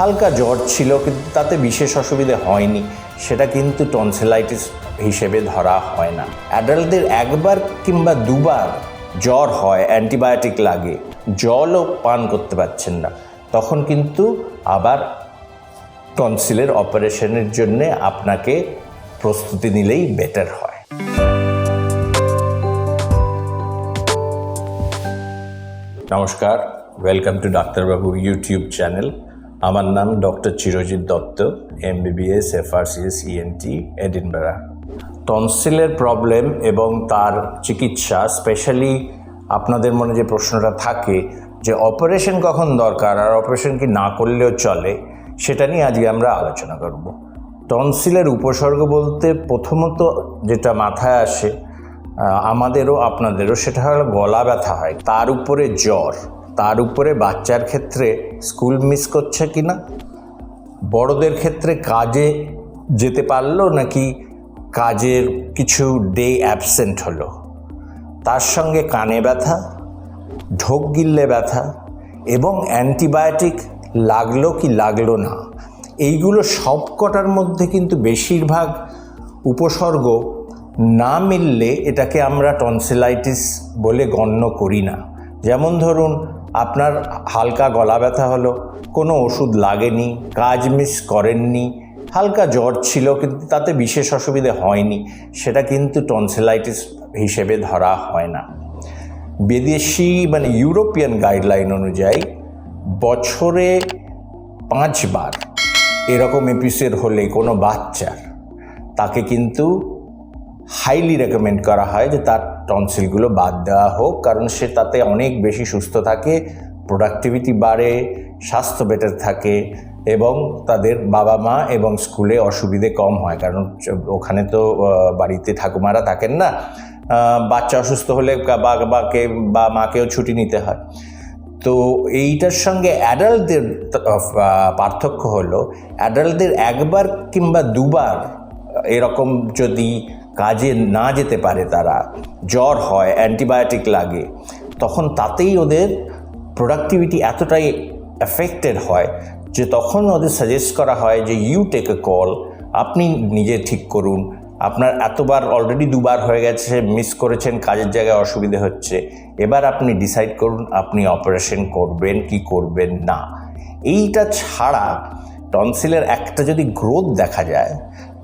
হালকা জ্বর ছিল, কিন্তু তাতে বিশেষ অসুবিধে হয়নি। সেটা কিন্তু টনসেলাইটিস হিসেবে ধরা হয় না। অ্যাডাল্টদের একবার কিংবা দুবার জ্বর হয় অ্যান্টিবায়োটিক লাগে। জলও পান করতে পারছেন না। তখন কিন্তু আবার টনসিলের অপারেশনের জন্য আপনাকে প্রস্তুতি নিলেই বেটার হয়। নমস্কার ওয়েলকাম টু ডাক্তারবাবু ইউটিউব চ্যানেল আমার নাম doctor Chirajit Dutta, MBBS, FRCS ENT Edinburgh. টনসিলের problem এবং তার চিকিৎসা, স্পেশালি আপনাদের মনে যে প্রশ্নটা থাকে যে অপারেশন কখন দরকার আর অপারেশন কি না করলেও চলে, সেটা নিয়ে আজকে আমরা আলোচনা করব। টনসিলের উপসর্গ বলতে প্রথমত যেটা মাথায় আসে আমাদেরও, আপনাদেরও, সেটা হলো গলা ব্যথা হয়, তার উপরে জ্বর। তার উপরে বাচ্চার ক্ষেত্রে স্কুল মিস করছে কি না বড়দের ক্ষেত্রে কাজে যেতে পারল নাকি কাজের কিছু ডে অ্যাবসেন্ট হলো? তার সঙ্গে কানে ব্যথা, ঢোক গিললে ব্যথা এবং অ্যান্টিবায়োটিক লাগল কি লাগল না? এইগুলো সবকটার মধ্যে কিন্তু বেশিরভাগ উপসর্গ না মিললে এটাকে আমরা টনসিলাইটিস বলে গণ্য করি না। যেমন ধরুন আপনার হালকা গলা ব্যথা হলো, কোনো ওষুধ লাগেনি, কাজ মিস করেননি, হালকা জ্বর ছিল কিন্তু তাতে বিশেষ অসুবিধে হয়নি, সেটা কিন্তু টনসিলাইটিস হিসেবে ধরা হয় না। বিদেশি মানে ইউরোপিয়ান গাইডলাইন অনুযায়ী বছরে পাঁচবার এরকম এপিসোড হলে কোনো বাচ্চার, তাকে কিন্তু হাইলি রেকমেন্ড করা হয় যে তার টনসিলগুলো বাদ দেওয়া হোক, কারণ সে তাতে অনেক বেশি সুস্থ থাকে প্রোডাক্টিভিটি বাড়ে, স্বাস্থ্য বেটার থাকে এবং তাদের বাবা মা এবং স্কুলে অসুবিধে কম হয়। কারণ ওখানে তো বাড়িতে ঠাকুমারা থাকেন না বাচ্চা অসুস্থ হলে কা- বা, বাকে, বা মাকেও ছুটি নিতে হয়। তো এইটার সঙ্গে অ্যাডাল্টদের পার্থক্য হলো অ্যাডাল্টদের একবার কিংবা দুবার এরকম যদি কাজে না যেতে পারে তারা। জ্বর হয়, অ্যান্টিবায়োটিক লাগে। তখন তাতেই ওদের প্রোডাক্টিভিটি এতটাই এফেক্টেড হয় যে তখন ওদের সাজেস্ট করা হয় যে ইউ টেক এ কল আপনি নিজে ঠিক করুন। আপনার এতবার অলরেডি দুবার হয়ে গেছে মিস করেছেন, কাজের জায়গায় অসুবিধে হচ্ছে। এবার আপনি ডিসাইড করুন, আপনি অপারেশন করবেন কি করবেন না। এইটা ছাড়া টনসিলের একটা যদি গ্রোথ দেখা যায়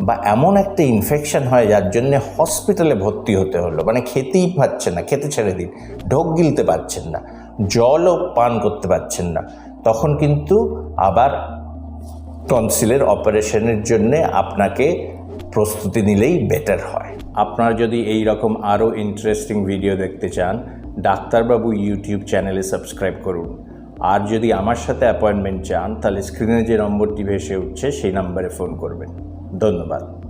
বা এমন একটা ইনফেকশন হয় যার জন্য হসপিটালে ভর্তি হতে হলো। মানে খেতেই পাচ্ছেন না, খেতে ছেড়ে দিন, ঢোক গিলতে পারছেন না, জলও পান করতে পারছেন না। তখন কিন্তু আবার টনসিলের অপারেশনের জন্য আপনাকে প্রস্তুতি নিলেই বেটার হয়। আপনার যদি এই রকম আরও ইন্টারেস্টিং ভিডিও দেখতে চান, ডাক্তারবাবু ইউটিউব চ্যানেলে সাবস্ক্রাইব করুন। আর যদি আমার সাথে অ্যাপয়েন্টমেন্ট চান, তাহলে স্ক্রিনে যে নম্বরটি ভেসে উঠছে, সেই নম্বরে ফোন করবেন। ধন্যবাদ।